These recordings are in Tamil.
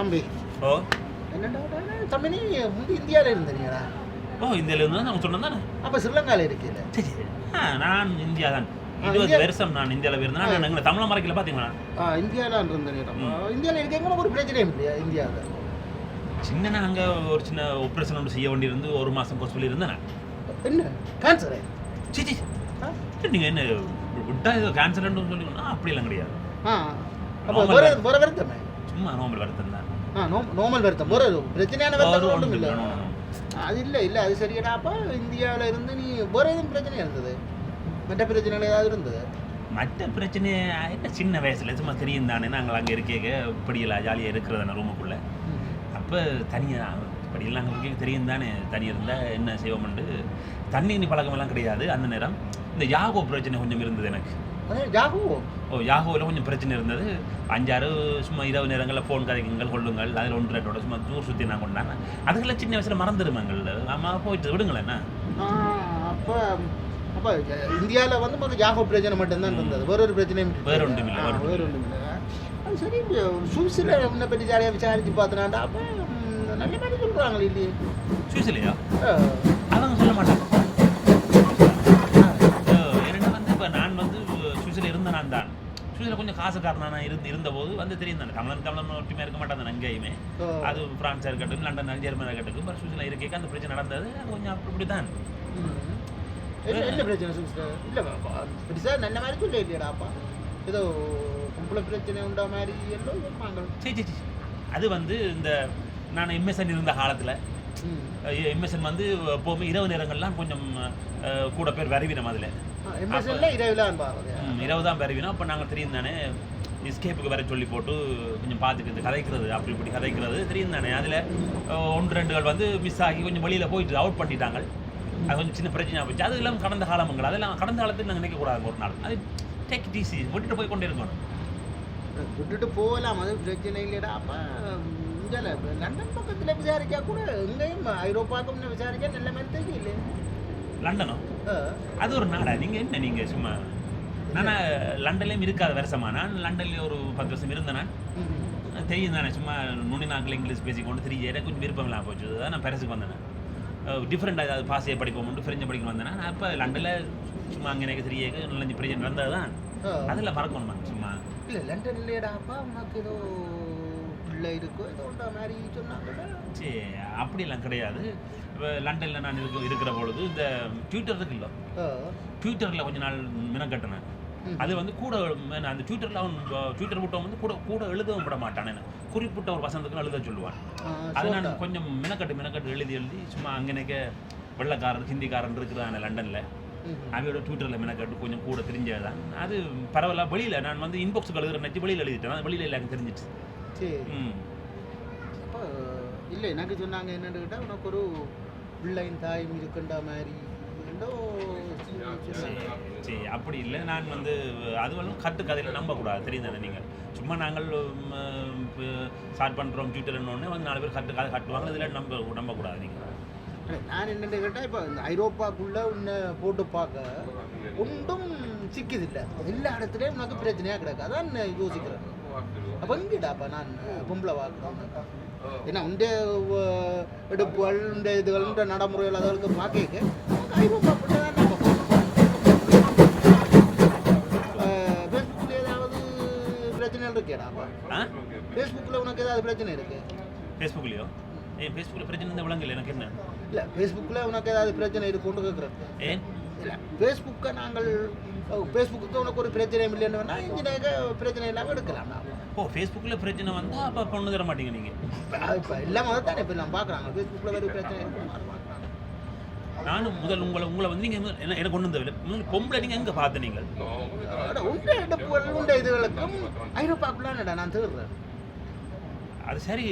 ஓ. என்னடா தம்பி நீ முந்தி இந்தியாவில் இருந்தீங்களா ஓ இந்தியாவில் இருந்தால் நான் சொன்னேன் தானே? அப்போ ஸ்ரீலங்காவில் இருக்கீங்க சரி நான் இந்தியா தான் இருபது வருஷம் நான் இந்தியாவில் இருந்தேன் நான் எங்களை தமிழ மறைக்கல பார்த்தீங்களா ஆ இந்தியாவில் இருந்தீங்க இந்தியாவில் இருக்கீங்க ஒரு பிரச்சனையும் இல்லையா இந்தியாவில் சின்ன அங்கே ஒரு சின்ன ஆப்ரேஷன் ஒன்று செய்ய வேண்டியிருந்து ஒரு மாதம் கோர்ஸ் இருந்தேன் நான் என்ன கேன்சர் சரி சரி நீங்கள் என்ன விட்டா ஏதோ கேன்சர்ன்னு சொல்லிங்கன்னா அப்படியெல்லாம் கிடையாது. சும்மா நோம்பல் வருத்தம் தான் ஆ நோ நார்மல் வருத்தம். ஒரு பிரச்சனையான வருத்தம் ஒன்றும் இல்லை. அது இல்லை இல்லை அது சரியடா அப்போ இந்தியாவில் இருந்து நீ வேற எதுவும் பிரச்சனை இருந்தது? மற்ற பிரச்சனைகள் ஏதாவது இருந்தது? மற்ற பிரச்சனை என்ன சின்ன வயசுல சும்மா தெரியும் தானே நாங்கள் அங்கே இருக்கேங்க இப்படியெல்லாம் ஜாலியாக இருக்கிறதான ரூமுக்குள்ளே. அப்போ தனியாக இப்படியெல்லாம் இருக்க தெரியும் தானே தனி இருந்தால் என்ன செய்வோம்ண்டு தண்ணி பழக்கமெல்லாம் கிடையாது அந்த நேரம். இந்த யாகோ பிரச்சனை கொஞ்சம் இருந்தது எனக்கு. ஜாகு ஓ யாகோவில் கொஞ்சம் பிரச்சனை இருந்தது. அஞ்சாறு சும்மா இரவு நேரங்களில் ஃபோன் கதைக்குங்கள் கொள்ளுங்கள். அதில் ஒன்று ரெண்டோட சும்மா தூர் சுற்றி நான் கொண்டாங்க. அதுக்கெல்லாம் சின்ன வயசில் மறந்துடுமாங்கள் அம்மா போயிட்டு விடுங்களேன் என்ன ஆ, அப்போ அப்போ இந்தியாவில் வந்து முதல்ல ஜாகோ பிரச்சனை மட்டும்தான் இருந்தது. வேற ஒரு பிரச்சனையும். வேற ஒன்றும் இல்லை, வேற ஒன்றும் இல்லை அது சரி சூசில் உன்னை பற்றி ஜாலியாக விசாரிச்சு பார்த்தனாண்டா அப்போ நல்ல மாதிரி சொல்கிறாங்களே இல்லையே. சுவிஸ்லையா அவங்க சொல்ல மாட்டாங்க. சுவிஸில் கொஞ்சம் காசுக்காரனா நான் இருந்து இருந்தபோது வந்து தெரியும் தானே தமிழன் தமிழன் ஒற்றுமையாக இருக்க மாட்டாங்க எங்கேயுமே. அது பிரான்ஸாக இருக்கட்டும் லண்டன் ஜெர்மனாக இருக்கட்டும் இப்போ சுவிஸில் இருக்கே அந்த பிரச்சனை நடந்தது அது கொஞ்சம் அப்படி தான். என்ன பிரச்சனை சூசில் இல்லை பெருசாக நல்ல மாதிரி சொல்ல இல்லையாடாப்பா ஏதோ கும்பல பிரச்சனை உண்டா மாதிரி எல்லாம் சொல்லுவாங்க சரி சரி. அது வந்து இந்த நான் எம்எஸ்என் இருந்த காலத்தில் எம்எஸ்என் வந்து எப்போவுமே இரவு நேரங்கள்லாம் கொஞ்சம் கூட பேர் வரவினம் அதில். எம்எஸ்எல்ல இரவுலாம் பாருங்க இருபதாம் பிறவினா அப்போ நாங்கள் தெரியும் தானே. எஸ்கேப்புக்கு வர சொல்லி போட்டு கொஞ்சம் பார்த்துக்கிறது கதைக்கிறது அப்படி இப்படி கதைக்கிறது தெரியும் தானே. அதில் ஒன்று ரெண்டுகள் வந்து மிஸ் ஆகி கொஞ்சம் வெளியில் போயிட்டு அவுட் பண்ணிட்டாங்க. அது கொஞ்சம் சின்ன பிரச்சனை போச்சு. அது எல்லாம் கடந்த காலமுங்கள் அதெல்லாம் கடந்த காலத்தில் நாங்கள் நினைக்கக்கூடாது ஒரு நாள். அது டேக் டிசி விட்டுட்டு போய் கொண்டே இருக்கணும் விட்டுட்டு போகலாம். அது பிரச்சனை இல்லைடா. அப்போ இங்கே லண்டன் பக்கத்தில் விசாரிச்சா கூட எங்கேயும் ஐரோப்பாவுக்கும் விசாரிச்சா நல்ல மாதிரி தெரியல லண்டனோ? ஆ. அது ஒரு நாடா? நீங்கள் என்ன நீங்கள் சும்மா? நான் லண்டன்லேயும் இருக்காத வருஷமா நான் லண்டன்லேயே ஒரு பத்து வருஷம் இருந்தேன் நான். தெரியும் தானே சும்மா நுனி நாக்கில் இங்கிலீஷ் பேசிக்கொண்டு தெரிய எனக்கு கொஞ்சம் விருப்பம் இல்லாமல் போச்சு. அதுதான் நான் பெருசுக்கு வந்தேன் டிஃப்ரெண்டாக ஏதாவது பாசையை படிப்போம்ட்டு ஃப்ரெஞ்சை படிக்க வந்தேன் நான். அப்போ லண்டனில் சும்மா அங்கே எனக்கு தெரிய நல்லஞ்சு பிரச்சனை நடந்தது தான். அதில் மறக்கணுமா சும்மா? இல்லை லண்டன் இல்லையடா அப்பா உனக்கு ஏதோ பிள்ளை இருக்கோ ஏதோ மாதிரி சொன்னாங்கடா சரி அப்படியெல்லாம் கிடையாது. இப்போ லண்டனில் நான் இருக்க இருக்கிற பொழுது இந்த ட்விட்டர் இருக்குல்ல. ட்விட்டரில் கொஞ்ச நாள் மினக்கட்டினேன். அது வந்து கூட அந்த ட்விட்டரில் அவன் ட்விட்டர் விட்டவன் வந்து கூட கூட எழுதவும் விட மாட்டான் என்ன. குறிப்பிட்ட ஒரு வசந்தத்துக்கு எழுத சொல்லுவான். அது. நான் கொஞ்சம் மினக்கட்டு மினக்கட்டு எழுதி எழுதி சும்மா அங்கனக்க வெள்ளக்காரன் ஹிந்திக்காரன் இருக்கிறான் லண்டனில். அவையோட ட்விட்டரில் மினக்கட்டு கொஞ்சம் கூட தெரிஞ்சது தான் அது பரவாயில்ல வெளியில் நான் வந்து இன்பாக்ஸ் எழுதுற நச்சு வெளியில் எழுதிட்டேன். வெளியில் எனக்கு தெரிஞ்சிச்சு சரி ம் அப்போ இல்லை எனக்கு சொன்னாங்க என்னன்னு கேட்டால் உனக்கு ஒரு பிள்ளையின் தாயும் இருக்குண்டா மாதிரி. சரி அப்படி இல்லை. நான் வந்து அதுவெல்லாம் கட்டு கதையில் நம்பக்கூடாது. தெரியும் தானே நீங்கள்? சும்மா நாங்கள் ஸ்டார்ட் பண்ணுறோம் ட்விட்டர்னு வந்து நாலு பேர் கட்டு கதை கட்டுவாங்க இதில் நம்ப நம்பக்கூடாது நீங்கள். நான் என்னென்னு கேட்டால் இப்போ இந்த ஐரோப்பாக்குள்ளே உன்னை போட்டு பார்க்க ஒன்றும் சிக்குதில்லை எல்லா இடத்துலையும் உனக்கு பிரச்சனையாக கிடக்கு. அதான் யோசிக்கிறேன். அப்போ எங்கடாப்பா நான் பொம்பளை பார்க்குறேன் ஏன்னா உண்ட எடுப்புகள் இந்த இதுகள் நடைமுறைகள் அதற்கு பார்க்க ஃபேஸ்புக்கில் ஏதாவது பிரச்சனைகள் இருக்கேடாப்பா ஆ? ஃபேஸ்புக்கில் உனக்கு ஏதாவது பிரச்சனை இருக்கு? ஃபேஸ்புக்லேயோ ஏன் ஃபேஸ்புக்கில் பிரச்சனை இந்த விலங்குல எனக்கு என்ன? இல்லை ஃபேஸ்புக்கில் உனக்கு ஏதாவது பிரச்சனை இருக்குன்னு கேட்குறேன் ஏன்? இல்லை. ஃபேஸ்புக்கை நாங்கள் ஃபேஸ்புக்கு உனக்கு ஒரு பிரச்சனை இல்லைன்னு வேணால் இன்ஜினியருக்கு பிரச்சனை இல்லாமல் எடுக்கலாம். ஓ ஃபேஸ்புக்கில் பிரச்சனை வந்தால் அப்போ பொண்ணு தர மாட்டீங்க நீங்கள் இப்போ எல்லாமே தானே இப்போ நான் பார்க்குறாங்க ஃபேஸ்புக்கில் வேறு பிரச்சனை இருக்கு நானும் முதல் உங்களை உங்களை வந்து நீங்கள் என்ன எனக்கு ஒன்றும் தேவையில்லை. முதல்ல பொம்பளை நீங்கள் எங்கே பார்த்து நீங்கள்? உண்டை எடுப்புகள் உண்டை இதுகளுக்கும் ஐரோப்பாக்குள்ளானடா நான் தேடுறேன் அது சரி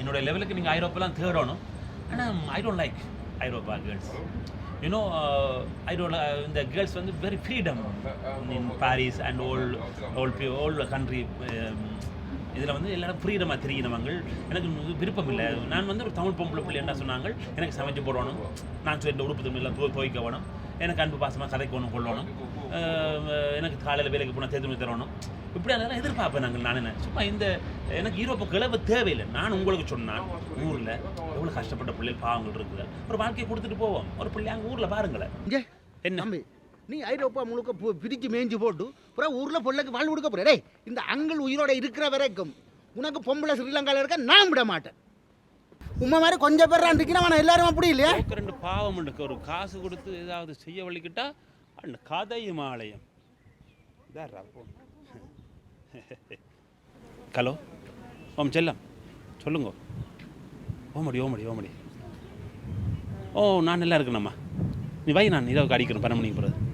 என்னோட லெவலுக்கு நீங்கள் ஐரோப்பாலாம் தேடணும். ஆனால் I don't like Europe girls you know I இந்த கேர்ள்ஸ் வந்து very freedom in Paris and old old old country இதில் வந்து எல்லாரும் ஃப்ரீடமாக தெரியணவங்க எனக்கு விருப்பம் இல்லை. நான் வந்து ஒரு தமிழ் பொம்பளை பிள்ளை என்ன சொன்னாங்க? எனக்கு சமைச்சு போடணும். நான் சொந்த உடுப்பு தமிழ் துவ துவைக்க வேணும். எனக்கு அன்பு பாசமாக கதைக்கணும் கொள்ளணும். எனக்கு காலையில் வேலைக்கு போனால் தேர்ந்து தரணும். இப்படி அதெல்லாம் எதிர்பார்ப்பேன் நாங்கள் நான் என்ன சும்மா இந்த எனக்கு யூரோப்பு கிளவு தேவையில்லை. நான் உங்களுக்கு சொன்னேன் ஊரில் எவ்வளோ கஷ்டப்பட்ட பிள்ளைகள் பாவங்கள் இருக்குது ஒரு வாழ்க்கையை கொடுத்துட்டு போவோம். ஒரு பிள்ளை அங்கே ஊரில் பாருங்களேன். இங்கே என்ன? நீ ஐரோப்பா முழுக்க பு- பிரிச்சு மேய்ஞ்சு போட்டு அப்புறம் ஊரில் பொள்ளைக்கு வாழ் கொடுக்க போற. டேய் இந்த அங்கிள் உயிரோட இருக்கிற வரைக்கும் உனக்கு பொம்பளை ஸ்ரீலங்காவில் இருக்க நான் விட மாட்டேன். உண்மை மாதிரி கொஞ்சம் பேர் இருக்கணும் ஆனால் எல்லாரும் அப்படி இல்லையா? ரெண்டு பாவம் இருக்கு. ஒரு காசு கொடுத்து ஏதாவது செய்ய வழிக்கிட்டா அந்த கதையும் ஆலயம் ஹலோ? ஓம் செல்லம். சொல்லுங்க. ஓமடி ஓமடி ஓமடி. ஓ நான் நல்லா இருக்கேனம்மா. நீ வை நான் இதை அடிக்கிறேன் பன்னெண்டு மணிக்கு பிறகு